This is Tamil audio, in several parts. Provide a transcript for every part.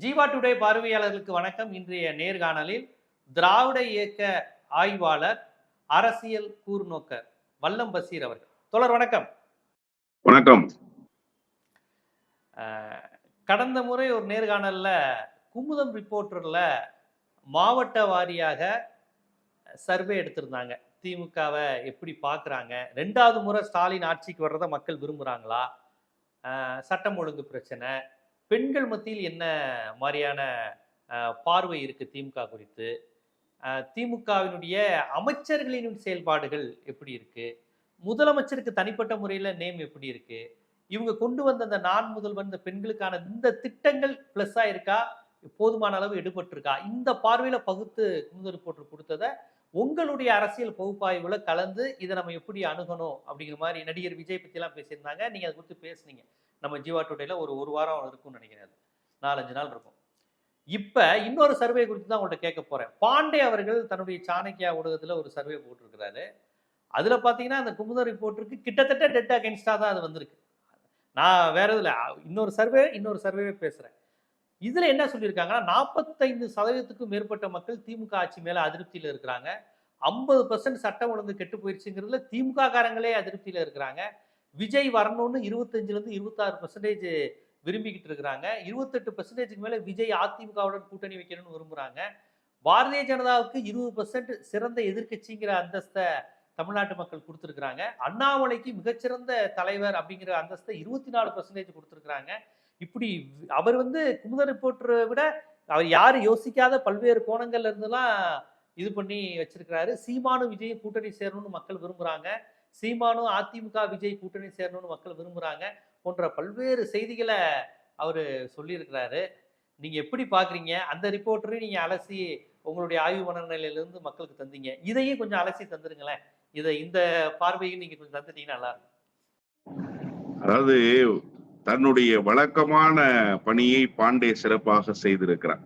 ஜீவா டுடே பார்வையாளர்களுக்கு வணக்கம். இன்றைய நேர்காணலில் திராவிட இயக்க ஆய்வாளர் அரசியல் கூர்நோக்கர் வல்லம் பசீர் அவர்கள். தொடர் வணக்கம். வணக்கம். கடந்த முறை ஒரு நேர்காணல்ல குமுதம் ரிப்போர்ட்டர்ல மாவட்ட வாரியாக சர்வே எடுத்திருந்தாங்க. திமுகவை எப்படி பார்க்குறாங்க ரெண்டாவது முறை ஸ்டாலின் ஆட்சிக்கு வர்றதை மக்கள் விரும்புகிறாங்களா சட்டம் ஒழுங்கு பிரச்சனை பெண்கள் மத்தியில் என்ன மாதிரியான பார்வை இருக்கு திமுக குறித்து? திமுகவினுடைய அமைச்சர்களின் செயல்பாடுகள் எப்படி இருக்கு? முதலமைச்சருக்கு தனிப்பட்ட முறையில் நேம் எப்படி இருக்கு? இவங்க கொண்டு வந்த அந்த நான் முதல்வன் இந்த பெண்களுக்கான இந்த திட்டங்கள் பிளஸ்ஸா இருக்கா? போதுமான அளவு எடுபட்டிருக்கா? இந்த பார்வையில பகுத்து குமுத ரிப்போர்ட்டர் கொடுத்ததை உங்களுடைய அரசியல் பகுப்பாய்வுல கலந்து இதை நம்ம எப்படி அணுகணும் அப்படிங்கிற மாதிரி நடிகர் விஜய் பத்தி எல்லாம் பேசியிருந்தாங்க. நீங்க அதை குறித்து பேசுனீங்க. நம்ம ஜீவா டுடேல ஒரு ஒரு வாரம் இருக்கும்னு நினைக்கிறேன் அது. நாலஞ்சு நாள் இருக்கும். இப்போ இன்னொரு சர்வே குறித்து தான் உங்கள்கிட்ட கேட்க போகிறேன் பாண்டே அவர்கள் தன்னுடைய சாணக்கியா ஊடகத்தில் ஒரு சர்வே போட்டிருக்கிறாரு. அதில் பார்த்தீங்கன்னா அந்த குமுத ரிப்போர்ட்டுக்கு கிட்டத்தட்ட டெட் அகேன்ஸ்டாக தான் அது வந்திருக்கு. நான் வேற இதில் இன்னொரு சர்வே இன்னொரு சர்வேவே பேசுகிறேன் இதில் என்ன சொல்லியிருக்காங்கன்னா நாற்பத்தைந்து சதவீதத்துக்கும் மேற்பட்ட மக்கள் திமுக ஆட்சி மேலே அதிருப்தியில் இருக்கிறாங்க. ஐம்பது பர்சன்ட் சட்டம் ஒழுங்கு கெட்டு போயிடுச்சுங்கிறதுல திமுக காரங்களே அதிருப்தியில் இருக்கிறாங்க. விஜய் வரணும்னு இருபத்தஞ்சிலேருந்து இருபத்தாறு பர்சன்டேஜ் விரும்பிக்கிட்டு இருக்கிறாங்க. இருபத்தெட்டு பர்சன்டேஜுக்கு மேலே விஜய் அதிமுகவுடன் கூட்டணி வைக்கணும்னு விரும்புகிறாங்க பாரதிய ஜனதாவுக்கு இருபது பர்சன்ட் சிறந்த எதிர்க்கட்சிங்கிற அந்தஸ்தை தமிழ்நாட்டு மக்கள் கொடுத்துருக்குறாங்க. அண்ணாமலைக்கு மிகச்சிறந்த தலைவர் அப்படிங்கிற அந்தஸ்தை இருபத்தி நாலு பர்சன்டேஜ் கொடுத்துருக்குறாங்க. இப்படி அவர் வந்து குமுதனை ரிப்போர்ட்டரை விட அவர் யாரும் யோசிக்காத பல்வேறு கோணங்கள்லேருந்துலாம் இது பண்ணி வச்சிருக்கிறாரு. சீமானும் விஜயும் கூட்டணி சேரணும்னு மக்கள் விரும்புகிறாங்க சீமானும் அதிமுக விஜய் கூட்டணி சேரணும்னு மக்கள் விரும்புகிறாங்க போன்ற பல்வேறு செய்திகளை அவர் சொல்லியிருக்கிறாரு. நீங்க எப்படி பாக்குறீங்க? அந்த ரிப்போர்ட்டரையும் நீங்க அலசி உங்களுடைய ஆய்வு மனநிலையிலிருந்து மக்களுக்கு தந்தீங்க. இதையும் கொஞ்சம் அலசி தந்துருங்களேன். இதை இந்த பார்வையும் நீங்க கொஞ்சம் தந்துட்டீங்கன்னா நல்லா இருக்கும். அதாவது தன்னுடைய வழக்கமான பணியை பாண்டே சிறப்பாக செய்திருக்கிறார்.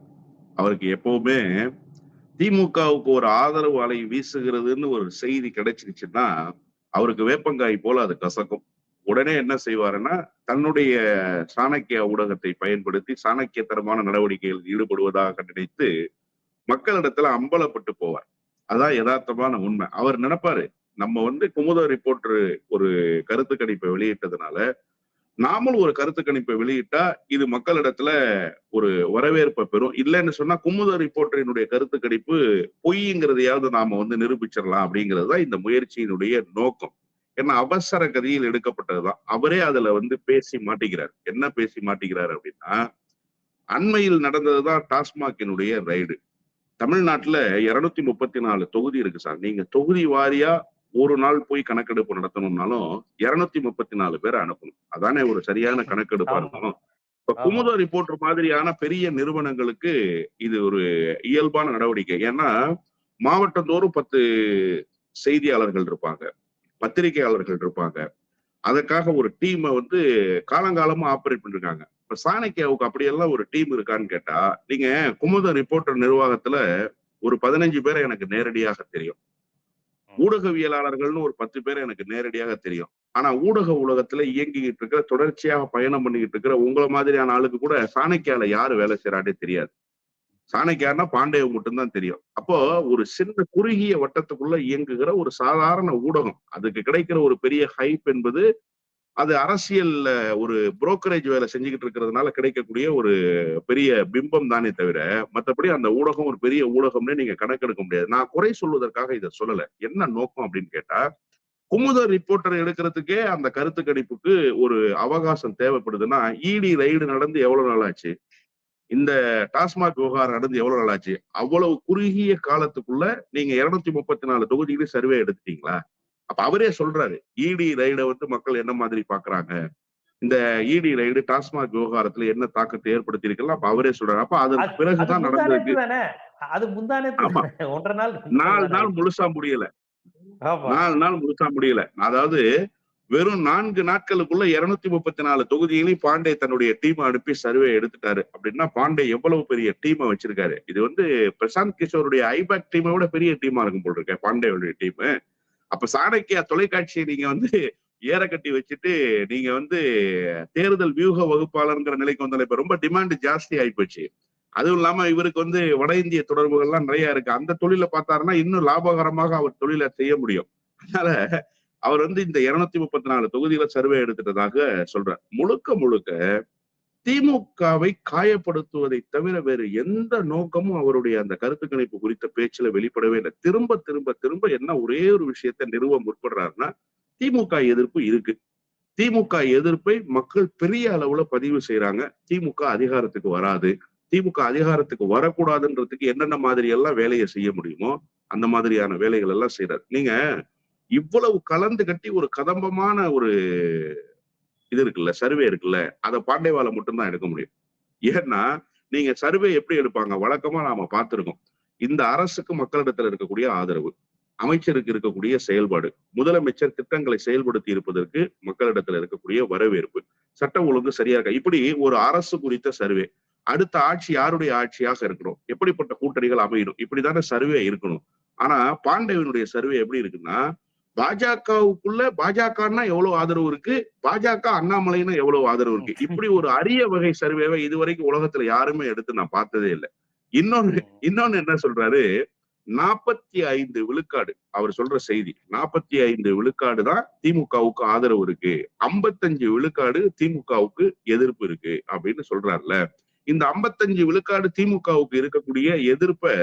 அவருக்கு எப்பவுமே திமுகவுக்கு ஒரு ஆதரவு அலை வீசுகிறதுன்னு ஒரு செய்தி கிடைச்சிருச்சுன்னா அவருக்கு வேப்பங்காய் போல அது கசக்கும். உடனே என்ன செய்வாருன்னா தன்னுடைய சாணக்கிய ஊடகத்தை பயன்படுத்தி சாணக்கியத்தரமான நடவடிக்கைகளில் ஈடுபடுவதாக நினைத்து மக்களிடத்துல அம்பலப்பட்டு போவார். அதான் யதார்த்தமான உண்மை. அவர் நினைப்பாரு நம்ம வந்து குமுத ரிப்போர்ட்டர் ஒரு கருத்து கணிப்பை வெளியிட்டதுனால நாமளும் ஒரு கருத்து கணிப்பை வெளியிட்டா இது மக்களிடத்துல ஒரு வரவேற்பை பெறும். இல்லைன்னு சொன்னா குமுத ரிப்போர்ட்டரினுடைய கருத்து கணிப்பு பொய்ங்கிறதையாவது நாம வந்து நிரூபிச்சிடலாம் அப்படிங்கிறது தான் இந்த முயற்சியினுடைய நோக்கம். ஏன்னா அவசர கதியில் எடுக்கப்பட்டதுதான் அவரே அதுல வந்து பேசி மாட்டிக்கிறார். என்ன பேசி மாட்டிக்கிறார் அப்படின்னா அண்மையில் நடந்ததுதான் டாஸ்மாகினுடைய ரைடு தமிழ்நாட்டுல இருநூத்தி முப்பத்தி நாலு தொகுதி இருக்கு சார். நீங்க தொகுதி வாரியா ஒரு நாள் போய் கணக்கெடுப்பு நடத்தணும்னாலும் இருநூத்தி முப்பத்தி நாலு பேரை அனுப்பணும். அதானே ஒரு சரியான கணக்கெடுப்பா. இருக்கணும். இப்ப. குமுத ரிப்போர்ட்டர் மாதிரியான பெரிய நிறுவனங்களுக்கு இது ஒரு இயல்பான நடவடிக்கை. ஏன்னா மாவட்டந்தோறும் பத்து செய்தியாளர்கள் இருப்பாங்க பத்திரிகையாளர்கள் இருப்பாங்க. அதுக்காக ஒரு டீமை வந்து காலங்காலமா ஆப்ரேட் பண்ணிருக்காங்க. இப்ப சாணக்கியாவுக்கு அப்படியெல்லாம் ஒரு டீம் இருக்கான்னு கேட்டா நீங்க குமுத ரிப்போர்ட்டர் நிர்வாகத்துல ஒரு பதினஞ்சு பேரை எனக்கு நேரடியாக தெரியும். ஊடகவியலாளர்கள்னு ஒரு பத்து பேர் எனக்கு நேரடியாக தெரியும். ஆனா ஊடக உலகத்துல இயங்கிக்கிட்டு இருக்கிற தொடர்ச்சியாக பயணம் பண்ணிக்கிட்டு இருக்கிற உங்களை மாதிரியான ஆளுக்கு கூட சாணக்கியால யாரு வேலை செய்யறாடே தெரியாது. சாணக்கியார்னா பாண்டேவ மட்டும்தான் தெரியும். அப்போ ஒரு சின்ன குறுகிய வட்டத்துக்குள்ள இயங்குகிற ஒரு சாதாரண ஊடகம் அதுக்கு கிடைக்கிற ஒரு பெரிய ஹைப் என்பது அது அரசியல் ஒரு புரோக்கரேஜ் வேலை செஞ்சுக்கிட்டு இருக்கிறதுனால கிடைக்கக்கூடிய ஒரு பெரிய பிம்பம் தானே தவிர மற்றபடி அந்த ஊடகம் ஒரு பெரிய ஊடகம்னு நீங்க கணக்கெடுக்க முடியாது. நான் குறை சொல்வதற்காக இதை சொல்லல. என்ன நோக்கம் அப்படின்னு கேட்டா குமுத ரிப்போர்ட்டர் எடுக்கிறதுக்கே அந்த கருத்து கணிப்புக்கு ஒரு அவகாசம் தேவைப்படுதுன்னா இடி ரைடு நடந்து எவ்வளவு நாள் ஆச்சு? இந்த டாஸ்மாக் விவகாரம் நடந்து எவ்வளவு நாள் ஆச்சு? அவ்வளவு குறுகிய காலத்துக்குள்ள நீங்க இருநூத்தி முப்பத்தி நாலு தொகுதிகளையும் சர்வே எடுத்துட்டீங்களா? அப்ப அவரே சொல்றாரு இடி ரைடை வந்து மக்கள் என்ன மாதிரி பாக்குறாங்க? இந்த இடி ரைடு டாஸ்மாக் விவகாரத்துல என்ன தாக்கத்தை ஏற்படுத்தி இருக்குல்ல அப்ப அவரே சொல்றாரு. அப்ப அது- பிறகுதான் நடந்திருக்கு அது முந்தானேத்து ஆமா. தானே. ஒன்றரை நாள் நாலு நாள் முழுசா முடியல. நாலு நாள் முழுசா முடியல. அதாவது வெறும் நான்கு நாட்களுக்குள்ள இருநூத்தி முப்பத்தி நாலு தொகுதியிலையும் பாண்டே தன்னுடைய டீம் அனுப்பி சர்வே எடுத்துட்டாரு. அப்படின்னா பாண்டே எவ்வளவு பெரிய டீமை வச்சிருக்காரு? இது வந்து பிரசாந்த் கிஷோருடைய ஐபேக் டீமை விட பெரிய டீமா இருக்கும் போல் இருக்க பாண்டேவுடைய டீம். அப்ப சாணக்கியா தொலைக்காட்சியை நீங்க வந்து ஏற கட்டி வச்சுட்டு நீங்க வந்து தேர்தல் வியூக வகுப்பாளர்ங்கிற நிலைக்கு வந்தாலும் இப்ப ரொம்ப டிமாண்ட் ஜாஸ்தி ஆயிப்போச்சு அதுவும் இல்லாம இவருக்கு வந்து வட இந்திய தொடர்புகள்லாம் நிறைய இருக்கு. அந்த தொழிலை பார்த்தாருன்னா இன்னும் லாபகரமாக அவர் தொழிலை செய்ய முடியும். அதனால அவர் வந்து இந்த இருநூத்தி முப்பத்தி நாலு தொகுதியில சர்வே எடுத்துட்டதாக சொல்றார். முழுக்க முழுக்க திமுகவை காயப்படுத்துவதை தவிர வேறு எந்த நோக்கமும் அவருடைய அந்த கருத்து கணிப்பு குறித்த பேச்சுல வெளிப்படவே இல்லை. திரும்ப திரும்ப திரும்ப என்ன ஒரே ஒரு விஷயத்தை நிறுவ முற்படுறாருன்னா திமுக எதிர்ப்பு இருக்கு. திமுக எதிர்ப்பை மக்கள் பெரிய அளவுல பதிவு செய்யறாங்க திமுக அதிகாரத்துக்கு வராது. திமுக அதிகாரத்துக்கு வரக்கூடாதுன்றதுக்கு என்னென்ன மாதிரி எல்லாம் வேலையை செய்ய முடியுமோ அந்த மாதிரியான வேலைகள் எல்லாம் செய்யறாரு நீங்க இவ்வளவு கலந்து கட்டி ஒரு கதம்பமான ஒரு இது இருக்குல்ல சர்வே இருக்குல்ல அதை பாண்டேவால மட்டும்தான் எடுக்க முடியும். ஏன்னா நீங்க சர்வே எப்படி எடுப்பாங்க? வழக்கமா நாம பார்த்திருக்கோம். இந்த அரசுக்கு மக்களிடத்துல இருக்கக்கூடிய ஆதரவு அமைச்சருக்கு இருக்கக்கூடிய செயல்பாடு முதலமைச்சர் திட்டங்களை செயல்படுத்தி இருப்பதற்கு மக்களிடத்துல இருக்கக்கூடிய வரவேற்பு சட்ட ஒழுங்கு சரியா இருக்கா? இப்படி ஒரு அரசு குறித்த சர்வே அடுத்த ஆட்சி யாருடைய ஆட்சியாக இருக்கணும்? எப்படிப்பட்ட கூட்டணிகள் அமையணும்? இப்படிதானே சர்வே இருக்கணும். ஆனா பாண்டேவனுடைய சர்வே எப்படி இருக்குன்னா பாஜகவுக்குள்ள பாஜகன்னா எவ்வளவு ஆதரவு இருக்கு? பாஜக அண்ணாமலைன்னா எவ்வளவு ஆதரவு இருக்கு? இப்படி ஒரு அரிய வகை சர்வேவை இதுவரைக்கும் உலகத்துல யாருமே எடுத்து நான் பார்த்ததே இல்லை. இன்னொன்னு இன்னொன்னு என்ன சொல்றாரு? நாற்பத்தி ஐந்து விழுக்காடு அவர் சொல்ற செய்தி நாற்பத்தி ஐந்து விழுக்காடு தான் திமுகவுக்கு ஆதரவு இருக்கு. ஐம்பத்தஞ்சு விழுக்காடு திமுகவுக்கு எதிர்ப்பு இருக்கு அப்படின்னு சொல்றாருல இந்த ஐம்பத்தஞ்சு விழுக்காடு திமுகவுக்கு இருக்கக்கூடிய எதிர்ப்பை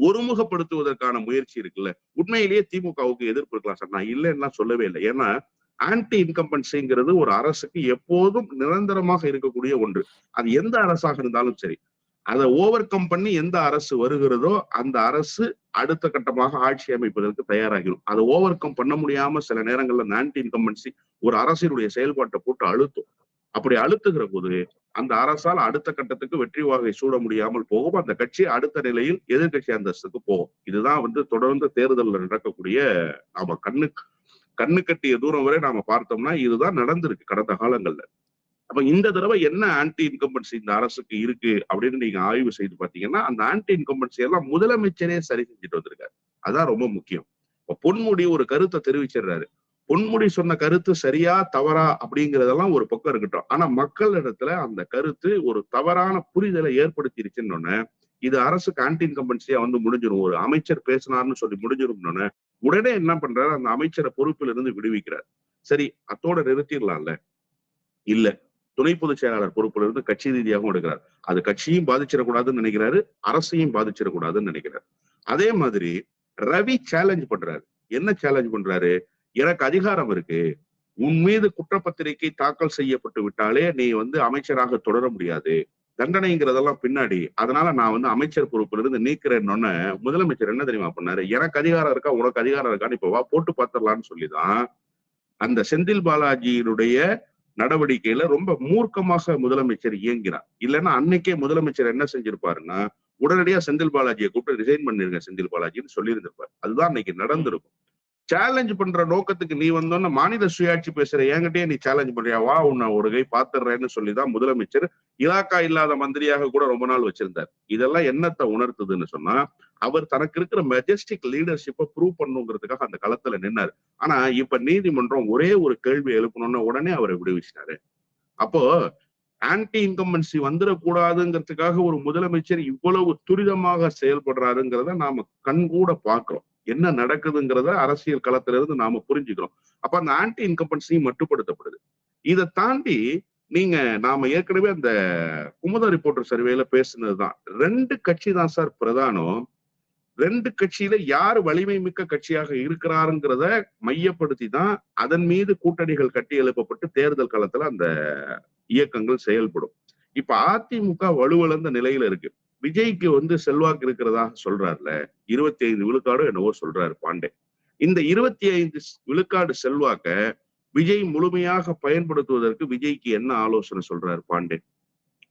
ஒருமுகப்படுத்துவதற்கான முயற்சி இருக்குல்ல. உண்மையிலேயே திமுகவுக்கு எதிர்ப்பு இருக்கலாம் சார். நான் இல்லைன்னா சொல்லவே இல்லை. ஏன்னா ஆன்டி இன்கம்பன்சிங்கிறது ஒரு அரசுக்கு எப்போதும் நிரந்தரமாக இருக்கக்கூடிய ஒன்று. அது எந்த அரசாக இருந்தாலும் சரி. அதை ஓவர் கம் பண்ணி எந்த அரசு வருகிறதோ அந்த அரசு அடுத்த கட்டமாக ஆட்சி அமைப்பதற்கு தயாராகிடும். அதை ஓவர் கம் பண்ண முடியாம சில நேரங்கள்ல அந்த ஆன்டி இன்கம்பன்சி ஒரு அரசினுடைய செயல்பாட்டை போட்டு அழுத்தும். அப்படி அழுத்துகிற போது அந்த அரசால் அடுத்த கட்டத்துக்கு வெற்றி வாகை சூட முடியாமல் போகும். அந்த கட்சி அடுத்த நிலையில் எதிர்கட்சி அந்தஸ்துக்கு போகும். இதுதான் வந்து தொடர்ந்து தேர்தலில் நடக்கக்கூடிய நாம கண்ணு கண்ணு கட்டிய தூரம் வரை நாம பார்த்தோம்னா இதுதான் நடந்திருக்கு கடந்த காலங்கள்ல. அப்ப இந்த தடவை என்ன ஆன்டி இன்கம்பன்சி இந்த அரசுக்கு இருக்கு அப்படின்னு நீங்க ஆய்வு செய்து பாத்தீங்கன்னா அந்த ஆன்டி இன்கம்பன்சி எல்லாம் முதலமைச்சரே சரி செஞ்சுட்டு வந்திருக்காரு. அதான் ரொம்ப முக்கியம். இப்ப பொன்முடி ஒரு கருத்தை தெரிவிச்சிடுறாரு. பொன்முடி சொன்ன கருத்து சரியா தவறா அப்படிங்கறதெல்லாம் ஒரு பக்கம் இருக்கட்டும். ஆனா மக்கள் இடத்துல அந்த கருத்து ஒரு தவறான புரிதலை ஏற்படுத்திருச்சுன்னு இது அரசு கேன்டீன் கம்பென்சியா வந்து முடிஞ்சிடும் ஒரு அமைச்சர் பேசினார்னு சொல்லி முடிஞ்சிரும்னு உடனே என்ன பண்றாரு? அந்த அமைச்சரை பொறுப்பில் இருந்து விடுவிக்கிறார். சரி அத்தோட நிறுத்திடலாம்ல? இல்ல. துணை பொதுச் செயலாளர் பொறுப்புல இருந்து கட்சி ரீதியாகவும் எடுக்கிறார். அது கட்சியும் பாதிச்சிடக்கூடாதுன்னு நினைக்கிறாரு அரசையும் பாதிச்சிடக்கூடாதுன்னு நினைக்கிறார். அதே மாதிரி ரவி சேலஞ்ச் பண்றாரு. என்ன சேலஞ்ச் பண்றாரு? எனக்கு அதிகாரம் இருக்கு. உன் மீது குற்றப்பத்திரிகை தாக்கல் செய்யப்பட்டு விட்டாலே நீ வந்து அமைச்சராக தொடர முடியாது. தண்டனைங்கிறதெல்லாம் பின்னாடி. அதனால நான் வந்து அமைச்சர் பொறுப்புல இருந்து நீக்கிறேன்னு முதலமைச்சர் என்ன தெரியுமா பண்ணாரு? எனக்கு அதிகாரம் இருக்கா? உனக்கு அதிகாரம் இருக்கான்னு இப்ப வா போட்டு பார்த்துடலான்னு சொல்லிதான் அந்த செந்தில் பாலாஜியினுடைய நடவடிக்கையில ரொம்ப மூர்க்கமாக முதலமைச்சர் இயங்கினார். இல்லைன்னா அன்னைக்கே முதலமைச்சர் என்ன செஞ்சிருப்பாருன்னா உடனடியா செந்தில் பாலாஜியை கூப்பிட்டு ரிசைன் பண்ணிருங்க செந்தில் பாலாஜின்னு சொல்லியிருந்திருப்பார். அதுதான் அன்னைக்கு நடந்திருக்கும். சேலஞ்ச் பண்ற நோக்கத்துக்கு நீ வந்தோன்னு மாநில சுயாட்சி பேசுற என்கிட்டயே நீ சேலஞ்ச் பண்றியா? வா உன்னை ஒரு கை பாத்துறேன்னு சொல்லிதான் முதலமைச்சர் இலாக்கா இல்லாத மந்திரியாக கூட ரொம்ப நாள் வச்சிருந்தார். இதெல்லாம் என்னத்தை உணர்த்துதுன்னு சொன்னா அவர் தனக்கு இருக்கிற மெஜஸ்டிக் லீடர்ஷிப்பை ப்ரூவ் பண்ணுங்கிறதுக்காக அந்த களத்துல நின்னாரு. ஆனா இப்ப நீதிமன்றம் ஒரே ஒரு கேள்வி எழுப்பணும்னா உடனே அவரை விடுவிச்சிட்டாரு. அப்போ ஆன்டி இன்கம்பன்சி வந்துடக்கூடாதுங்கிறதுக்காக ஒரு முதலமைச்சர் இவ்வளவு துரிதமாக செயல்படுறாருங்கிறத நாம கண்கூட பாக்குறோம் என்ன நடக்குதுங்கிறத அரசியல் களத்துல இருந்து நாம புரிஞ்சுக்கிறோம். அப்ப அந்த ஆன்டி இன்கம்பன்சி மட்டுப்படுத்தப்படுது. இதை தாண்டி நீங்க நாம ஏற்கனவே அந்த குமுதா ரிப்போர்ட்டர் சர்வேல பேசுனதுதான் ரெண்டு கட்சி தான் சார் பிரதானம். ரெண்டு கட்சியில யார் வலிமை மிக்க கட்சியாக இருக்கிறாருங்கிறத மையப்படுத்தி தான் அதன் மீது கூட்டணிகள் கட்டி எழுப்பப்பட்டு தேர்தல் காலத்துல அந்த இயக்கங்கள் செயல்படும். இப்ப அதிமுக வலுவிழந்த நிலையில இருக்கு. விஜய்க்கு வந்து செல்வாக்கு இருக்கிறதாக சொல்றாருல இருபத்தி ஐந்து விழுக்காடு என்னவோ சொல்றாரு பாண்டே. இந்த இருபத்தி ஐந்து விழுக்காடு செல்வாக்க விஜய் முழுமையாக பயன்படுத்துவதற்கு விஜய்க்கு என்ன ஆலோசனை சொல்றாரு பாண்டே.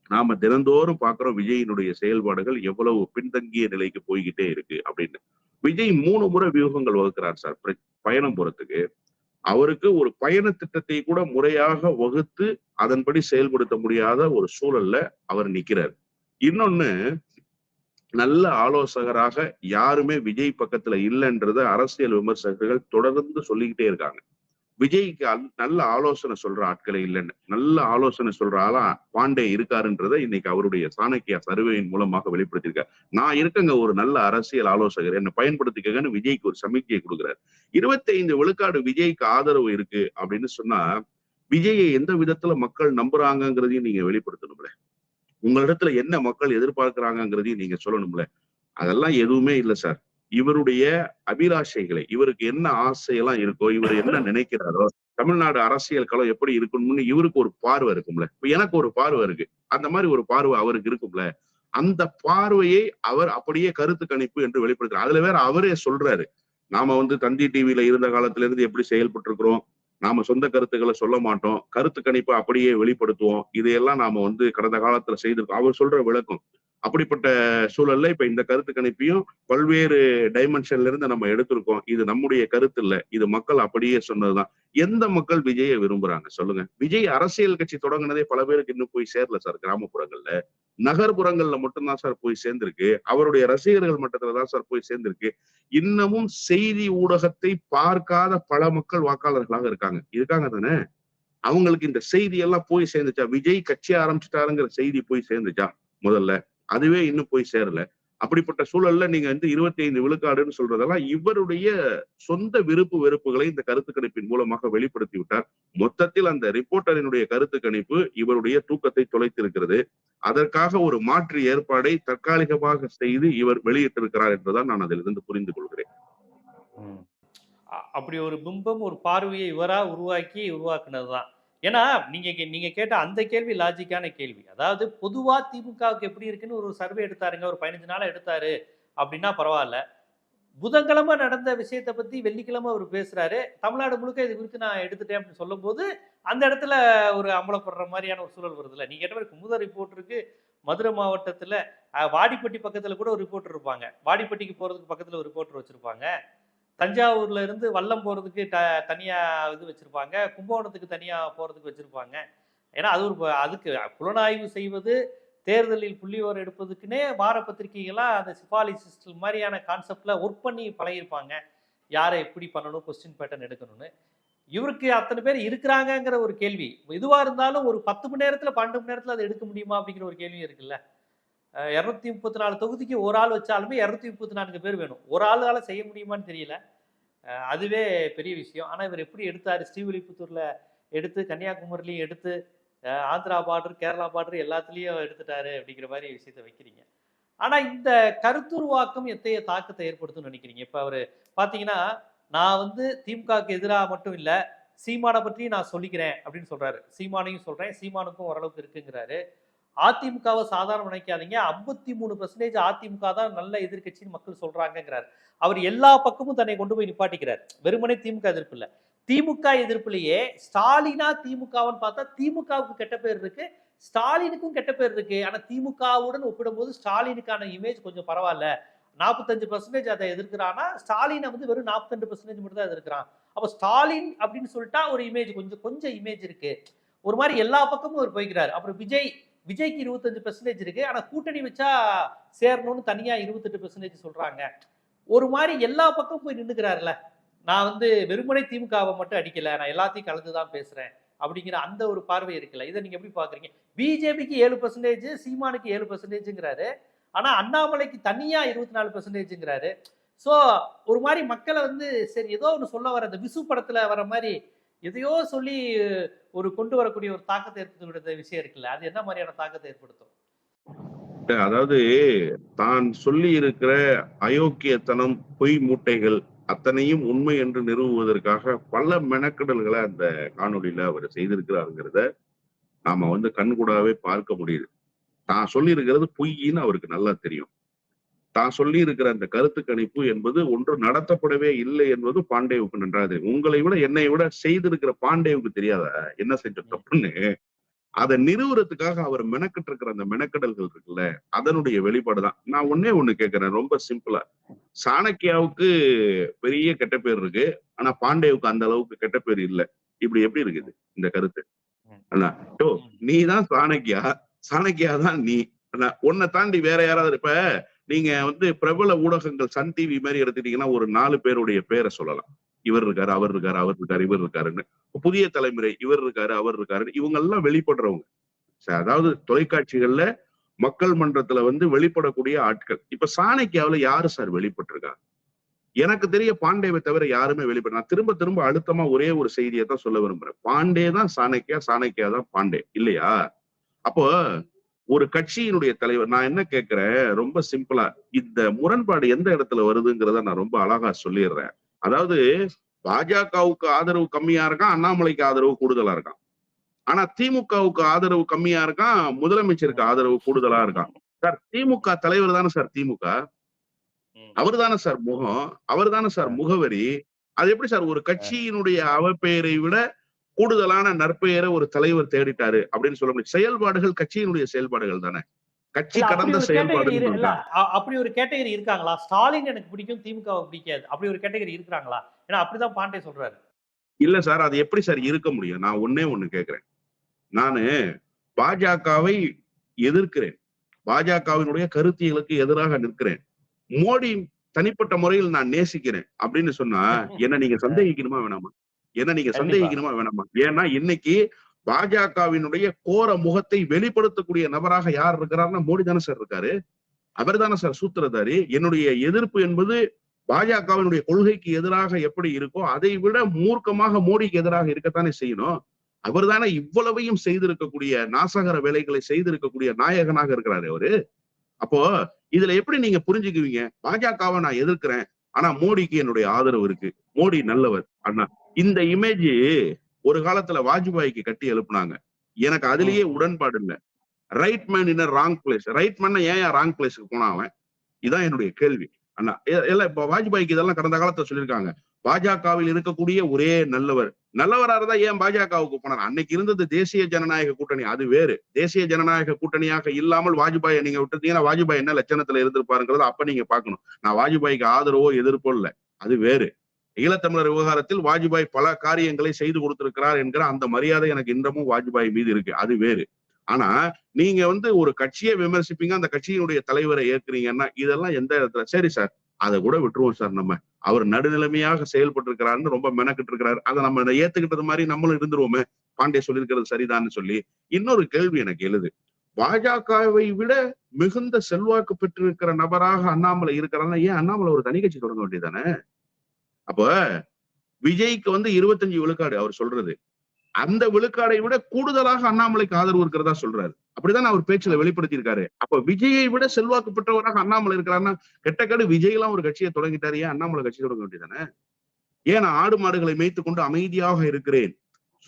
நாம தினந்தோறும் பாக்குறோம் விஜயினுடைய செயல்பாடுகள் எவ்வளவு பின்தங்கிய நிலைக்கு போய்கிட்டே இருக்கு அப்படின்னு. விஜய் மூணு முறை வியூகங்கள் வகுக்கிறார் சார் பயணம் போறதுக்கு. அவருக்கு ஒரு பயண திட்டத்தை கூட முறையாக வகுத்து அதன்படி செயல்படுத்த முடியாத ஒரு சூழல்ல அவர் நிக்கிறார். இன்னொன்னு நல்ல ஆலோசகராக யாருமே விஜய் பக்கத்துல இல்லைன்றத அரசியல் விமர்சகர்கள் தொடர்ந்து சொல்லிக்கிட்டே இருக்காங்க. விஜய்க்கு நல்ல ஆலோசனை சொல்ற ஆட்களே இல்லைன்னு நல்ல ஆலோசனை சொல்ற ஆளா பாண்டே இருக்காருன்றதை இன்னைக்கு அவருடைய சாணக்கியா சர்வேயின் மூலமாக வெளிப்படுத்தியிருக்காரு. நான் இருக்கங்க ஒரு நல்ல அரசியல் ஆலோசகர் என்னை பயன்படுத்திக்கங்கன்னு விஜய்க்கு ஒரு சமிக்கையை கொடுக்குறாரு. 25 விழுக்காடு விஜய்க்கு ஆதரவு இருக்கு அப்படின்னு சொன்னா விஜயை எந்த விதத்துல மக்கள் நம்புறாங்கிறதையும் நீங்க வெளிப்படுத்தணும்ல உங்களிடத்துல என்ன மக்கள் எதிர்பார்க்கிறாங்கிறதையும் நீங்க சொல்லணும்ல. அதெல்லாம் எதுவுமே இல்லை சார். இவருடைய அபிலாஷைகளை இவருக்கு என்ன ஆசையெல்லாம் இருக்கோ இவர் என்ன நினைக்கிறாரோ தமிழ்நாடு அரசியல் களம் எப்படி இருக்கணும்னு இவருக்கு ஒரு பார்வை இருக்கும்ல. இப்ப எனக்கு ஒரு பார்வை இருக்கு. அந்த மாதிரி ஒரு பார்வை அவருக்கு இருக்கும்ல. அந்த பார்வையை அவர் அப்படியே கருத்து கணிப்பு என்று வெளிப்படுத்துறாரு. அதுல வேற அவரே சொல்றாரு. நாம வந்து தந்தி டிவியில இருந்த காலத்துல இருந்து எப்படி செயல்பட்டு இருக்கிறோம் நாம சொந்த கருத்துக்களை சொல்ல மாட்டோம். கருத்து கணிப்பை அப்படியே வெளிப்படுத்துவோம். இதையெல்லாம் நாம வந்து கடந்த காலத்துல செய்திருக்கோம். அவர் சொல்ற விளக்கம் அப்படிப்பட்ட சூழல்ல இப்ப இந்த கருத்து கணிப்பையும் பல்வேறு டைமென்ஷன்ல இருந்து நம்ம எடுத்திருக்கோம். இது நம்முடைய கருத்து இல்ல. இது மக்கள் அப்படியே சொன்னதுதான். எந்த மக்கள் விஜயை விரும்புறாங்க? சொல்லுங்க. விஜய் அரசியல் கட்சி தொடங்கினதே பல பேருக்கு இன்னும் போய் சேரல சார் கிராமப்புறங்கள்ல. நகர்ப்புறங்கள்ல மட்டும்தான் சார் போய் சேர்ந்திருக்கு. அவருடைய ரசிகர்கள் மட்டத்துல தான் சார் போய் சேர்ந்திருக்கு. இன்னமும் செய்தி ஊடகத்தை பார்க்காத பல மக்கள் வாக்காளர்களாக இருக்காங்க. இருக்காங்க தானே? அவங்களுக்கு இந்த செய்தி எல்லாம் போய் சேர்ந்துச்சா? விஜய் கட்சி ஆரம்பிச்சிட்டாருங்கிற செய்தி போய் சேர்ந்துச்சா? முதல்ல. அதுவே இன்னும் போய் சேரல. அப்படிப்பட்ட சூழல்ல நீங்க வந்து இருபத்தி ஐந்து விழுக்காடுன்னு சொல்றதெல்லாம் இவருடைய சொந்த விருப்பு வெறுப்புகளை இந்த கருத்து கணிப்பின் மூலமாக வெளிப்படுத்தி விட்டார். மொத்தத்தில் அந்த ரிப்போர்ட்டரினுடைய கருத்து கணிப்பு இவருடைய தூக்கத்தை தொலைத்திருக்கிறது. அதற்காக ஒரு மாற்று ஏற்பாடை தற்காலிகமாக செய்து இவர் வெளியிட்டிருக்கிறார் என்றுதான் நான் அதிலிருந்து புரிந்து கொள்கிறேன். அப்படி ஒரு பிம்பம் ஒரு பார்வையை இவரா உருவாக்கி உருவாக்குனதுதான். ஏன்னா நீங்க கே- நீங்க கேட்ட அந்த கேள்வி லாஜிக்கான கேள்வி. அதாவது பொதுவா திமுகவுக்கு எப்படி இருக்குன்னு ஒரு சர்வே எடுத்தாருங்க ஒரு பதினஞ்சு நாள் எடுத்தாரு அப்படின்னா பரவாயில்ல. புதன்கிழமை நடந்த விஷயத்தை பத்தி வெள்ளிக்கிழமை அவர் பேசுறாரு. தமிழ்நாடு முழுக்க இது குறித்து நான் எடுத்துட்டேன் அப்படின்னு சொல்லும்போது அந்த இடத்துல ஒரு அம்பலப்படுற மாதிரியான ஒரு சூழல் வருதுல்ல. நீங்க கேட்ட மாதிரி குமுத ரிப்போர்ட்டருக்கு மதுரை மாவட்டத்தில் வாடிப்பட்டி பக்கத்தில் கூட ஒரு ரிப்போர்ட்டர் இருப்பாங்க. வாடிப்பட்டிக்கு போகிறதுக்கு பக்கத்தில் ஒரு ரிப்போர்ட்டர் வச்சுருப்பாங்க. தஞ்சாவூர்ல இருந்து வல்லம் போறதுக்கு த தனியா இது வச்சிருப்பாங்க. கும்பகோணத்துக்கு தனியா போறதுக்கு வச்சிருப்பாங்க. ஏன்னா அது ஒரு அதுக்கு புலனாய்வு செய்வது தேர்தலில் புள்ளியோர் எடுப்பதுக்குன்னே வார பத்திரிகைகளா அந்த சிபாலிசிஸ்ட் மாதிரியான கான்செப்டில் ஒர்க் பண்ணி பழகிருப்பாங்க யாரை எப்படி பண்ணணும் கொஸ்டின் பேட்டர்ன் எடுக்கணும்னு. இவருக்கு அத்தனை பேர் இருக்கிறாங்கங்கிற ஒரு கேள்வி. இதுவாக இருந்தாலும் ஒரு பத்து மணி நேரத்தில் பன்னெண்டு மணி நேரத்தில் அதை எடுக்க முடியுமா அப்படிங்கிற ஒரு கேள்வி இருக்குல்ல. இரநூத்தி முப்பத்தி நாலு தொகுதிக்கு ஒரு ஆள் வச்சாலுமே இரநூத்தி முப்பத்தி நான்கு பேர் வேணும். ஒரு ஆளால் செய்ய முடியுமான்னு தெரியல. அதுவே பெரிய விஷயம். ஆனால் இவர் எப்படி எடுத்தார்? ஸ்ரீவில்லிபுத்தூரில் எடுத்து கன்னியாகுமரிலையும் எடுத்து ஆந்திரா பார்டர் கேரளா பார்டர் எல்லாத்துலேயும் எடுத்துட்டாரு அப்படிங்கிற மாதிரி விஷயத்த வைக்கிறீங்க. ஆனால் இந்த கருத்துருவாக்கம் எத்தைய தாக்கத்தை ஏற்படுத்தும்னு நினைக்கிறீங்க? இப்போ அவர் பார்த்தீங்கன்னா நான் வந்து திமுகவுக்கு எதிராக மட்டும் இல்லை சீமானை பற்றி நான் சொல்லிக்கிறேன் அப்படின்னு சொல்கிறாரு சீமானையும் சொல்கிறேன் சீமானுக்கும் ஓரளவுக்கு இருக்குங்கிறாரு. அதிமுகவை சாதாரண நினைக்காதீங்க. ஐம்பத்தி மூணு பர்சன்டேஜ் அதிமுக தான் நல்ல எதிர்க்கட்சின்னு மக்கள் சொல்றாங்கிறார் அவர் எல்லா பக்கமும் தன்னை கொண்டு போய் நிப்பாட்டிக்கிறார். வெறுமனே திமுக எதிர்ப்பு இல்ல. திமுக எதிர்ப்புலயே ஸ்டாலினா திமுகவன்னு பார்த்தா திமுகவுக்கு கெட்ட பேர் இருக்கு. ஸ்டாலினுக்கும் கெட்ட பேர் இருக்கு. ஆனா திமுகவுடன் ஒப்பிடும்போது ஸ்டாலினுக்கான இமேஜ் கொஞ்சம் பரவாயில்ல. நாற்பத்தஞ்சு பர்சன்டேஜ் அதை எதிர்க்கிறான்னா ஸ்டாலினை வந்து வெறும் நாற்பத்தஞ்சு பர்சன்டேஜ் மட்டும் தான் எதிர்க்கிறான். அப்போ ஸ்டாலின் அப்படின்னு சொல்லிட்டா ஒரு இமேஜ் கொஞ்சம் கொஞ்சம் இமேஜ் இருக்கு. ஒரு மாதிரி எல்லா பக்கமும் அவர் போய்க்கிறார். அப்புறம் விஜய் விஜய்க்கு இருபத்தஞ்சு பெர்சன்டேஜ் இருக்கு. ஆனால் கூட்டணி வச்சா சேரணும்னு தனியாக இருபத்தெட்டு பெர்சன்டேஜ் சொல்றாங்க. ஒரு மாதிரி எல்லா பக்கமும் போய் நின்றுக்கிறாருல நான் வந்து வெறுமனை திமுகவை மட்டும் அடிக்கல. நான் எல்லாத்தையும் கலந்து தான் பேசுறேன் அப்படிங்கிற அந்த ஒரு பார்வை இருக்குல்ல. இதை நீங்க எப்படி பாக்குறீங்க பிஜேபிக்கு ஏழு பர்சன்டேஜ் சீமானுக்கு ஏழு பெர்சன்டேஜ்ங்கிறாரு ஆனா அண்ணாமலைக்கு தனியா இருபத்தி நாலு பெர்சன்டேஜ்ங்கிறாரு ஸோ ஒரு மாதிரி மக்களை வந்து சரி ஏதோ ஒன்று சொல்ல வர அந்த விசு படத்துல வர மாதிரி எதையோ சொல்லி ஒரு கொண்டு வரக்கூடிய ஒரு தாக்கத்தை ஏற்படுத்தக்கூடிய விஷயம் இருக்குல்ல? அது என்ன மாதிரியான தாக்கத்தை ஏற்படுத்தும்? அதாவது தான் சொல்லி இருக்கிற அயோக்கியத்தனம் பொய் மூட்டைகள் அத்தனையும் உண்மை என்று நிறுவுவதற்காக பல மெனக்கடல்களை அந்த காணொலியில அவர் செய்திருக்கிறாருங்கிறத நாம வந்து கண்கூடாவே பார்க்க முடியுது. தான் சொல்லியிருக்கிறது பொய்ன்னு அவருக்கு நல்லா தெரியும். தான் சொல்லி இருக்கிற அந்த கருத்து கணிப்பு என்பது ஒன்று நடத்தப்படவே இல்லை என்பது பாண்டேவுக்கு நன்றாக தெரியும் உங்களை விட என்னை விட செய்திருக்கிற பாண்டேவுக்கு தெரியாத? என்ன செஞ்ச தப்புன்னு? அதை நிறுவுறதுக்காக அவர் மெனக்கிட்டு இருக்கிற அந்த மெனக்கடல்கள் இருக்குல்ல அதனுடைய வெளிப்பாடுதான் நான் ஒன்னே ஒண்ணு கேட்கிறேன் ரொம்ப சிம்பிளா. சாணக்கியாவுக்கு பெரிய கெட்ட பேர் இருக்கு ஆனா பாண்டேவுக்கு அந்த அளவுக்கு கெட்ட பேர் இல்ல. இப்படி எப்படி இருக்குது இந்த கருத்து? நீ தான் சாணக்கியா சாணக்கியா? தான் நீ. உன்னை தாண்டி வேற யாராவது இப்ப நீங்க வந்து பிரபல ஊடகங்கள் சன் டிவி மாதிரி எடுத்துட்டீங்கன்னா ஒரு நாலு பேருடைய பேரை சொல்லலாம். இவர் இருக்காரு அவர் இருக்காரு அவர் இருக்காரு இவர் இருக்காருன்னு. புதிய தலைமுறை இவர் இருக்காரு அவர் இருக்காருன்னு இவங்க எல்லாம் வெளிப்படுறவங்க அதாவது தொலைக்காட்சிகள்ல மக்கள் மன்றத்துல வந்து வெளிப்படக்கூடிய ஆட்கள். இப்ப சாணக்கியாவுல யாரு சார் வெளிப்பட்டிருக்காரு எனக்கு தெரிய பாண்டேவை தவிர யாருமே வெளிப்பட நான் திரும்ப திரும்ப அழுத்தமா ஒரே ஒரு செய்தியை தான் சொல்ல விரும்புறேன். பாண்டே தான் சாணக்கியா சாணக்கியா தான் பாண்டே. இல்லையா? அப்போ ஒரு கட்சியினுடைய தலைவர் நான் என்ன கேட்கிறேன்? ரொம்ப சிம்பிளா இந்த முரண்பாடு எந்த இடத்துல வருதுங்கிறத நான் ரொம்ப அழகா சொல்லிடுறேன். அதாவது பாஜகவுக்கு ஆதரவு கம்மியா இருக்கான் அண்ணாமலைக்கு ஆதரவு கூடுதலா இருக்கான். ஆனா திமுகவுக்கு ஆதரவு கம்மியா இருக்கான் முதலமைச்சருக்கு ஆதரவு கூடுதலா இருக்கான். சார் திமுக தலைவர் தானே சார் திமுக. அவர் தானே சார் முகம் அவர் தானே சார் முகவரி. அது எப்படி சார் ஒரு கட்சியினுடைய அவப்பெயரை விட கூடுதலான நற்பெயரை ஒரு தலைவர் தேடிட்டாரு அப்படின்னு சொல்ல முடியும். செயல்பாடுகள் கட்சியினுடைய செயல்பாடுகள் தானே. கட்சி கடந்த செயல்பாடு அப்படி ஒரு கேட்டகரி இருக்காங்களா? ஸ்டாலின் எனக்கு பிடிக்கும் திமுக பிடிக்காது. அப்படி ஒரு கேட்டகரி இருக்கிறாங்களா? ஏன்னா அப்படிதான் பாண்டே சொல்றாரு. இல்ல சார் அது எப்படி சார் இருக்க முடியும்? நான் ஒன்னே ஒண்ணு கேக்குறேன். நானு பாஜகவை எதிர்க்கிறேன். பாஜகவினுடைய கருத்தியலுக்கு எதிராக நிற்கிறேன். மோடி தனிப்பட்ட முறையில் நான் நேசிக்கிறேன் அப்படின்னு சொன்னா என்ன நீங்க சந்தேகிக்கணுமா வேணாமா? என்ன நீங்க. சந்தேகிக்கணுமா வேணாமா? ஏன்னா இன்னைக்கு பாஜகவினுடைய கோர முகத்தை வெளிப்படுத்தக்கூடிய நபராக யார் இருக்கிறாருன்னா மோடி தானே சார் இருக்காரு. அவர் தானே சார் சூத்திரதாரி. என்னுடைய எதிர்ப்பு என்பது பாஜகவினுடைய கொள்கைக்கு எதிராக எப்படி இருக்கோ அதை விட மூர்க்கமாக மோடிக்கு எதிராக இருக்கத்தானே செய்யணும். அவர் தானே இவ்வளவையும் செய்திருக்கக்கூடிய நாசகர வேலைகளை செய்திருக்கக்கூடிய நாயகனாக இருக்கிறாரு அவரு. அப்போ இதுல எப்படி நீங்க புரிஞ்சுக்குவீங்க? பாஜகவை நான் எதிர்க்கிறேன் ஆனா மோடிக்கு என்னுடைய ஆதரவு இருக்கு. மோடி நல்லவர் அண்ணா. இந்த இமேஜ் ஒரு காலத்துல வாஜ்பாய்க்கு கட்டி எழுப்புனாங்க. எனக்கு அதுலயே உடன்பாடு இல்ல. Right man in wrong place right man ஏன் ராங் பிளேஸ்க்கு போனா அவன்? இதான் என்னுடைய கேள்வி. அண்ணா இல்ல இப்ப வாஜ்பாய்க்கு இதெல்லாம் கடந்த காலத்துல சொல்லியிருக்காங்க. பாஜகவில் இருக்கக்கூடிய ஒரே நல்லவர். நல்லவரா இருந்தா ஏன் பாஜகவுக்கு போனார்? அன்னைக்கு இருந்தது தேசிய ஜனநாயக கூட்டணி. அது வேறு. தேசிய ஜனநாயக கூட்டணியாக இல்லாமல் வாஜ்பாயை நீங்க விட்டுட்டீங்கன்னா வாஜ்பாய் என்ன லட்சணத்துல இருந்திருப்பாருங்கிறத அப்ப நீங்க பார்க்கணும். நான் வாஜ்பாய்க்கு ஆதரவோ எதிர்ப்போ இல்ல. அது வேறு. ஈழத்தமிழர் விவகாரத்தில் வாஜ்பாய் பல காரியங்களை செய்து கொடுத்திருக்கிறார் என்கிற அந்த மரியாதை எனக்கு இன்னமும் வாஜ்பாய் மீது இருக்கு. அது வேறு. ஆனா நீங்க வந்து ஒரு கட்சியை விமர்சிப்பீங்க அந்த கட்சியினுடைய தலைவரை ஏற்கிறீங்கன்னா இதெல்லாம் எந்த இடத்துல? சரி சார் அதை கூட விட்டுருவோம் சார் நம்ம. அவர் நடுநிலைமையாக செயல்பட்டு இருக்கிறாருன்னு ரொம்ப மெனக்கிட்டு இருக்கிறாரு அதை நம்ம ஏத்துக்கிட்டது மாதிரி நம்மளும் இருந்துருவோமே. பாண்டே சொல்லியிருக்கிறது சரிதான்னு சொல்லி இன்னொரு கேள்வி எனக்கு எழுது. பாஜகவை விட மிகுந்த செல்வாக்கு பெற்றிருக்கிற நபராக அண்ணாமலை இருக்கிறாருன்னா ஏன் அண்ணாமலை ஒரு தனி கட்சி தொடங்க வேண்டியதானே அப்ப விஜய்க்கு வந்து இருபத்தஞ்சு விழுக்காடு அவர் சொல்றது. அந்த விழுக்காடை விட கூடுதலாக அண்ணாமலைக்கு ஆதரவு இருக்கிறதா சொல்றாரு. அப்படிதான் அவர் பேச்சுல வெளிப்படுத்தி இருக்காரு அப்ப விஜயை விட செல்வாக்கு பெற்றவராக அண்ணாமலை இருக்கிறாருன்னா கெட்டக்கடு விஜய் எல்லாம் ஒரு கட்சியை தொடங்கிட்டாரு. ஏன் அண்ணாமலை கட்சி தொடங்க வேண்டியதானே? ஏன் ஆடு மாடுகளை மேய்த்து கொண்டு அமைதியாக இருக்கிறேன்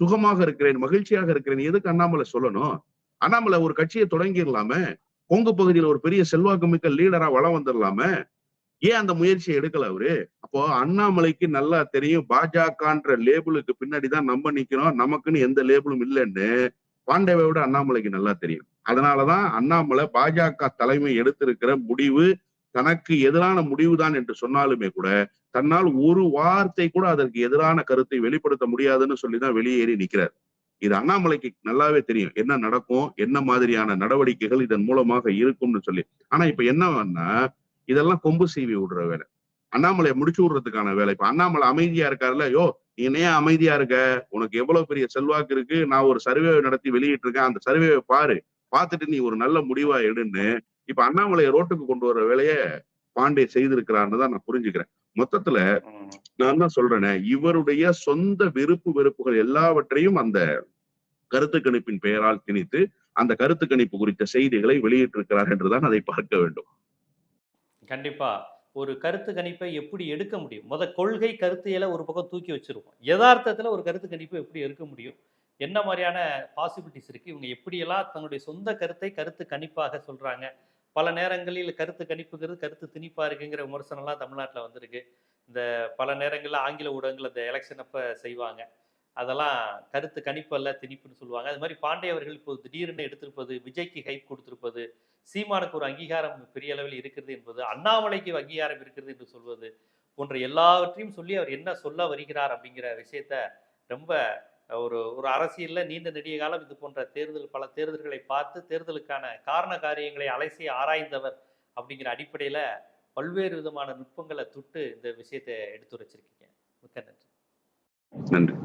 சுகமாக இருக்கிறேன் மகிழ்ச்சியாக இருக்கிறேன் எதுக்கு அண்ணாமலை சொல்லணும்? அண்ணாமலை ஒரு கட்சியை தொடங்கிடலாமே கொங்கு பகுதியில ஒரு பெரிய செல்வாக்கு மிக்க லீடரா வளம் வந்துடலாமே ஏன் அந்த முயற்சியை எடுக்கல அவரு? அப்போ அண்ணாமலைக்கு நல்லா தெரியும் பாஜகன்ற லேபிளுக்கு பின்னாடிதான் நம்ம நிக்கிறோம் நமக்குன்னு எந்த லேபிளும் இல்லைன்னு பாண்டேவை விட அண்ணாமலைக்கு நல்லா தெரியும். அதனாலதான் அண்ணாமலை பாஜக தலைமை எடுத்திருக்கிற முடிவு தனக்கு எதிரான முடிவுதான் என்று சொன்னாலுமே கூட தன்னால் ஒரு வார்த்தை கூட அதற்கு எதிரான கருத்தை வெளிப்படுத்த முடியாதுன்னு சொல்லிதான் வெளியேறி நிக்கிறார். இது அண்ணாமலைக்கு நல்லாவே தெரியும் என்ன நடக்கும் என்ன மாதிரியான நடவடிக்கைகள் இதன் மூலமாக இருக்கும்னு சொல்லி. ஆனா இப்ப என்னன்னா இதெல்லாம் கொம்பு சீவி விடுற வேலை. அண்ணாமலையை முடிச்சு விடுறதுக்கான வேலை. இப்ப அண்ணாமலை அமைதியா இருக்காருல்ல? யோ நீ என்னையா அமைதியா இருக்க? உனக்கு எவ்வளவு பெரிய செல்வாக்கு இருக்கு? நான் ஒரு சர்வே நடத்தி வெளியிட்டு இருக்கேன் அந்த சர்வேவை பாரு. பார்த்துட்டு நீ ஒரு நல்ல முடிவா எடுன்னு இப்ப அண்ணாமலையை ரோட்டுக்கு கொண்டு வர வேலைய பாண்டே செய்திருக்கிறான்னு தான் நான் புரிஞ்சுக்கிறேன். மொத்தத்துல நான் தான் சொல்றேனே இவருடைய சொந்த விருப்பு வெறுப்புகள் எல்லாவற்றையும் அந்த கருத்து கணிப்பின் பெயரால் திணித்து அந்த கருத்து கணிப்பு குறித்த செய்திகளை வெளியிட்டிருக்கிறார் என்றுதான் அதை பார்க்க வேண்டும். கண்டிப்பாக ஒரு கருத்து கணிப்பை எப்படி எடுக்க முடியும்? முத கொள்கை கருத்தியலை ஒரு பக்கம் தூக்கி வச்சிருப்போம் யதார்த்தத்தில் ஒரு கருத்து கணிப்பை எப்படி எடுக்க முடியும்? என்ன மாதிரியான பாசிபிலிட்டிஸ் இருக்குது இவங்க எப்படியெல்லாம் தன்னுடைய சொந்த கருத்தை கருத்து கணிப்பாக சொல்கிறாங்க பல நேரங்களில் கருத்து கணிப்புங்கிறது கருத்து திணிப்பாக இருக்குங்கிற விமர்சனம்லாம் தமிழ்நாட்டில் வந்திருக்கு. இந்த பல நேரங்களில் ஆங்கில ஊடகங்கள் அந்த எலெக்ஷன் அப்போ செய்வாங்க. அதெல்லாம் கருத்து கணிப்பு அல்ல திணிப்புன்னு சொல்லுவாங்க. அது மாதிரி பாண்டே அவர்கள் இப்போ திடீர்னு எடுத்திருப்பது விஜய்க்கு ஹைப் கொடுத்திருப்பது சீமானுக்கு ஒரு அங்கீகாரம் பெரிய அளவில் இருக்கிறது என்பது அண்ணாமலைக்கு அங்கீகாரம் இருக்கிறது என்று சொல்வது போன்ற எல்லாவற்றையும் சொல்லி அவர் என்ன சொல்ல வருகிறார் அப்படிங்கிற விஷயத்த ரொம்ப ஒரு ஒரு அரசியலில் நீண்ட நெடிய காலம் இது போன்ற தேர்தல் பல தேர்தல்களை பார்த்து தேர்தலுக்கான காரண காரியங்களை அலைசி ஆராய்ந்தவர் அப்படிங்கிற அடிப்படையில் பல்வேறு விதமான நுட்பங்களை தொட்டு இந்த விஷயத்தை எடுத்துரைச்சிருக்கீங்க மிக்க நன்றி. நன்றி.